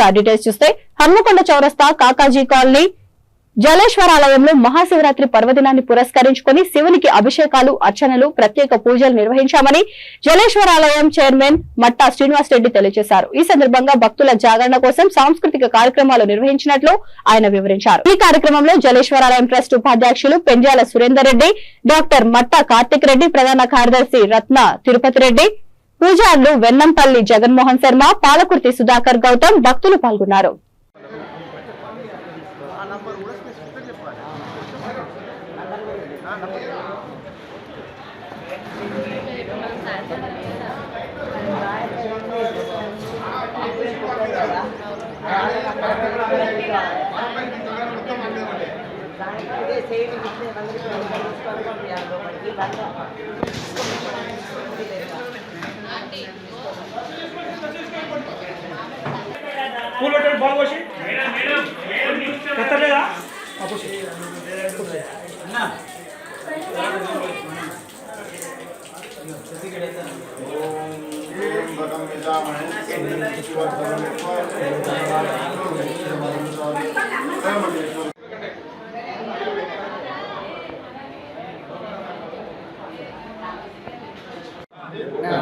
ఇంకా డీటెయిల్స్ చూస్తే హన్మకొండ చౌరస్తా కాకాజీ కాలనీ జలేశ్వరాలయంలో మహాశివరాత్రి పర్వదినాన్ని పురస్కరించుకుని శివునికి అభిషేకాలు అర్చనలు ప్రత్యేక పూజలు నిర్వహించామని జలేశ్వరాలయం చైర్మన్ మట్టా శ్రీనివాస్ రెడ్డి తెలియజేశారు. ఈ సందర్భంగా భక్తుల జాగరణ కోసం సాంస్కృతిక కార్యక్రమాలు నిర్వహించినట్లు ఆయన వివరించారు. ఈ కార్యక్రమంలో జలేశ్వరాలయం ట్రస్ట్ ఉపాధ్యక్షులు పెంజాల సురేందర్ రెడ్డి డాక్టర్ మట్టా కార్తిక్ రెడ్డి ప్రధాన కార్యదర్శి రత్న తిరుపతి రెడ్డి పూజారులు వెన్నంపల్లి జగన్మోహన్ శర్మ పాలకుర్తి సుధాకర్ గౌతమ్ భక్తులు పాల్గొన్నారు. పూలు పెట్టండి బాగా పోసి. కత్తలేదా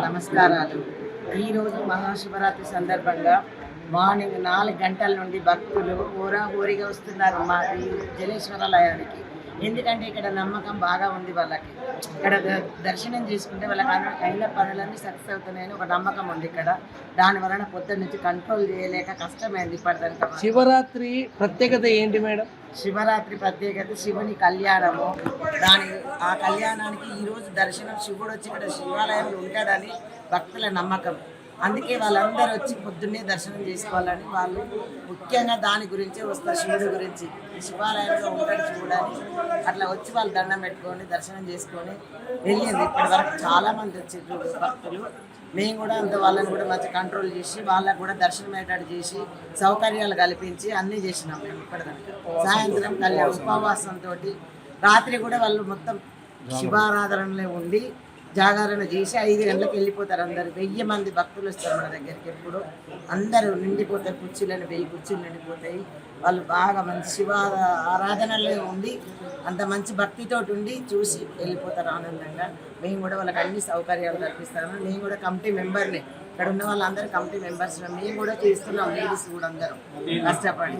నమస్కారాలు. ఈరోజు మహాశివరాత్రి సందర్భంగా మార్నింగ్ నాలుగు గంటల నుండి భక్తులు ఊరా ఊరిగా వస్తున్నారు మా జలేశ్వరాలయానికి. ఎందుకంటే ఇక్కడ నమ్మకం బాగా ఉంది వాళ్ళకి. ఇక్కడ దర్శనం చేసుకుంటే వాళ్ళకి అయిన పనులన్నీ సక్సెస్ అవుతున్నాయని ఒక నమ్మకం ఉంది ఇక్కడ. దాని వలన పొద్దున్న నుంచి కంట్రోల్ చేయలేక కష్టమైంది ఇప్పటిదాకా శివరాత్రి ప్రత్యేకత ఏంటి మేడం? శివరాత్రి ప్రత్యేకత శివుని కళ్యాణము. దాని ఆ కళ్యాణానికి ఈరోజు దర్శనం శివుడు వచ్చి ఇక్కడ శివాలయంలో ఉంటాడని భక్తుల నమ్మకం. అందుకే వాళ్ళందరూ వచ్చి పొద్దున్నే దర్శనం చేసుకోవాలని వాళ్ళు ముఖ్యంగా దాని గురించే వస్తారు శివుడి గురించి. శివాలయంలో ఉంటాడు శివుడని అట్లా వచ్చి వాళ్ళు దండం పెట్టుకొని దర్శనం చేసుకొని వెళ్ళింది ఇప్పటి వరకు చాలామంది వచ్చారు భక్తులు. మేము కూడా అంత వాళ్ళని కూడా మంచి కంట్రోల్ చేసి వాళ్ళకు కూడా దర్శనం అయ్యేటట్టు చేసి సౌకర్యాలు కల్పించి అన్నీ చేసినాం మేము ఇప్పటిదాకా. సాయంత్రం కళ్యాణ ఉపవాసంతో రాత్రి కూడా వాళ్ళు మొత్తం శివారాధనలే ఉండి జాగరణ చేసి ఐదు గంటలకు వెళ్ళిపోతారు అందరు. వెయ్యి మంది భక్తులు వస్తారు మన దగ్గరికి ఎప్పుడు. అందరూ నిండిపోతారు. కుర్చీలను వెయ్యి కుర్చీలు నిండిపోతాయి. వాళ్ళు బాగా మంచి శివ ఆరాధనలో ఉండి అంత మంచి భక్తితో ఉండి చూసి వెళ్ళిపోతారు ఆనందంగా. మేము కూడా వాళ్ళకి అన్ని సౌకర్యాలు కల్పిస్తాము. నేను కూడా కమిటీ మెంబర్ని ఇక్కడ ఉన్న వాళ్ళందరూ కమిటీ మెంబర్స్ మేము కూడా చేస్తున్నాం లేడీస్ కూడా అందరం. కష్టపడి.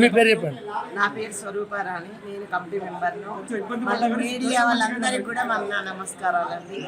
మీ పేరు చెప్పండి. నా పేరు స్వరూపారాణి నేను కమిటీ మెంబర్ను మళ్ళీ మీడియా వాళ్ళందరికీ కూడా మా నా నమస్కారాలండి.